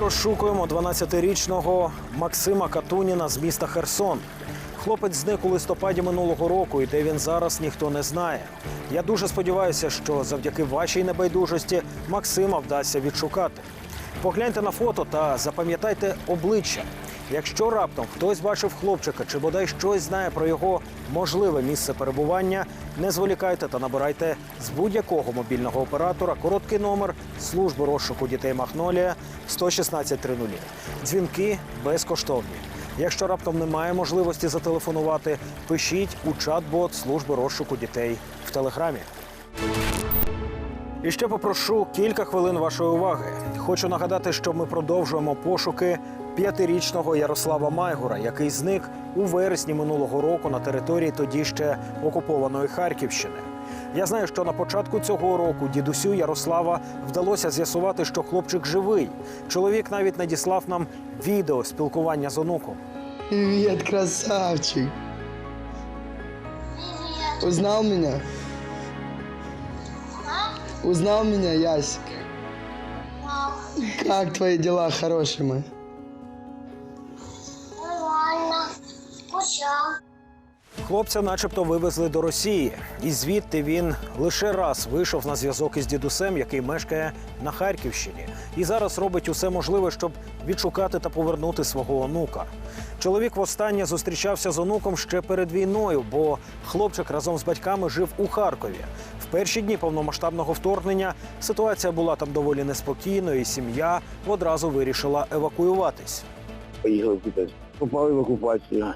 Розшукуємо 12-річного Максима Катуніна з міста Херсон. Хлопець зник у листопаді минулого року, і де він зараз ніхто не знає. Я дуже сподіваюся, що завдяки вашій небайдужості Максима вдасться відшукати. Погляньте на фото та запам'ятайте обличчя. Якщо раптом хтось бачив хлопчика чи бодай щось знає про його можливе місце перебування, не зволікайте та набирайте з будь-якого мобільного оператора короткий номер служби розшуку дітей Махнолія 11630. Дзвінки безкоштовні. Якщо раптом немає можливості зателефонувати, пишіть у чат-бот служби розшуку дітей в телеграмі. І ще попрошу кілька хвилин вашої уваги. Хочу нагадати, що ми продовжуємо пошуки п'ятирічного Ярослава Майгура, який зник у вересні минулого року на території тоді ще окупованої Харківщини. Я знаю, що на початку цього року дідусю Ярослава вдалося з'ясувати, що хлопчик живий. Чоловік навіть надіслав нам відео спілкування з онуком. Привет, красавчик. Узнал меня? Узнал меня, Ясик? Как твои дела, хороший мой? Хлопця, начебто, вивезли до Росії, і звідти він лише раз вийшов на зв'язок із дідусем, який мешкає на Харківщині, і зараз робить усе можливе, щоб відшукати та повернути свого онука. Чоловік востаннє зустрічався з онуком ще перед війною, бо хлопчик разом з батьками жив у Харкові. В перші дні повномасштабного вторгнення ситуація була там доволі неспокійною, і сім'я одразу вирішила евакуюватись. поїхав кудись. Попали в окупацію.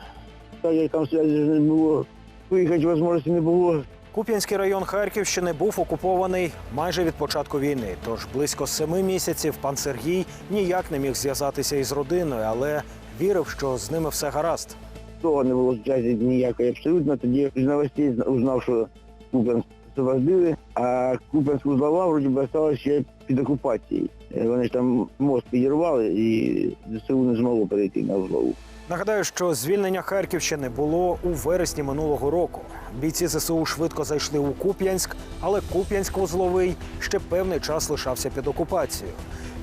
Та як там зв'язку не було. Виїхати можливості не було. Куп'янський район Харківщини був окупований майже від початку війни. Тож близько семи місяців пан Сергій ніяк не міг зв'язатися із родиною, але вірив, що з ними все гаразд. Того не було зв'язі ніякої абсолютно. Тоді з новостей узнав, що Купенськ освободили, а Купенськ узлова вроді би осталась ще під окупацією. Вони ж там мост підірвали і ЗСУ не змогло перейти на узлову. Нагадаю, що звільнення Харківщини було у вересні минулого року. Бійці ЗСУ швидко зайшли у Куп'янськ, але Куп'янськ-Вузловий ще певний час лишався під окупацією.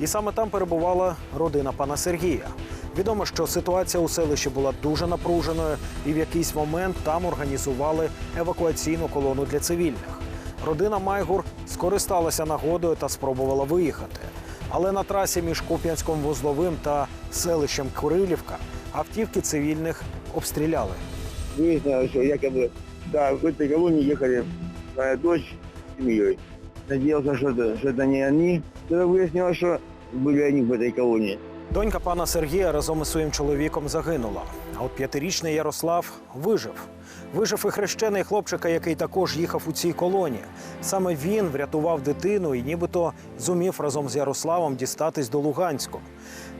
І саме там перебувала родина пана Сергія. Відомо, що ситуація у селищі була дуже напруженою, і в якийсь момент там організували евакуаційну колону для цивільних. Родина Майгур скористалася нагодою та спробувала виїхати. Але на трасі між Куп'янськом вузловим та селищем Курилівка автівки цивільних обстріляли. Выяснилось, что якобы, да, в этой колонии ехали моя дочь с семьей. Надеялся, что это, что это не они. Тогда выяснилось, что были они в этой колонии. Донька пана Сергія разом із своїм чоловіком загинула. А от п'ятирічний Ярослав вижив. Вижив і хрещений хлопчика, який також їхав у цій колоні. Саме він врятував дитину і нібито зумів разом з Ярославом дістатись до Луганську.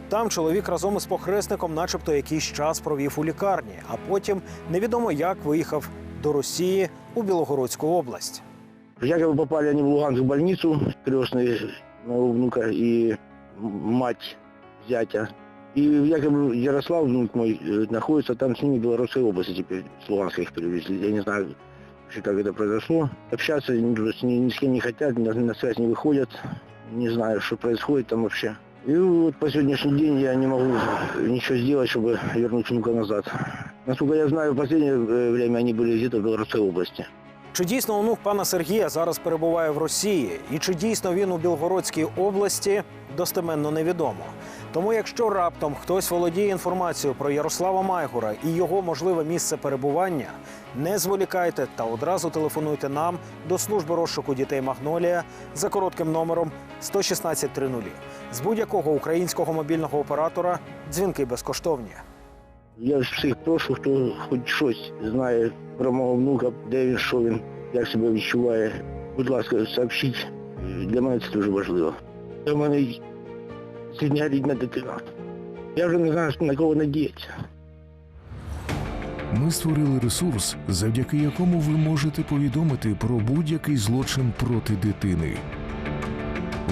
Там чоловік разом із похресником, начебто, якийсь час провів у лікарні, а потім невідомо як виїхав до Росії у Білогородську область. Якобы попали они в Луганск в больницу, крестные моего внука м- мать зятя. И якобы Ярослав, внук мой, э, находится там с ними в Белорусской области теперь, с их перевезли. Я не знаю, вообще, как это произошло. Общаться ни- ни с кем не хотят, на, на связь не выходят. Не знаю, что происходит там вообще. И вот по сегодняшний день я не могу ничего сделать, чтобы вернуть внука назад. Насколько я знаю, в последнее э, время они были где-то в Белорусской области. Чи дійсно онук пана Сергія зараз перебуває в Росії, і чи дійсно він у Білгородській області, достеменно невідомо. Тому, якщо раптом хтось володіє інформацією про Ярослава Майгура і його можливе місце перебування, не зволікайте та одразу телефонуйте нам до служби розшуку дітей Магнолія за коротким номером 11630. З будь-якого українського мобільного оператора дзвінки безкоштовні. Я всіх прошу, хто хоч щось знає про мого внука, де він, що він, як себе відчуває. Будь ласка, сообщіть. Для мене це дуже важливо. У мене сьогодні рідна дитина. Я вже не знаю, на кого надіятися. Ми створили ресурс, завдяки якому ви можете повідомити про будь-який злочин проти дитини.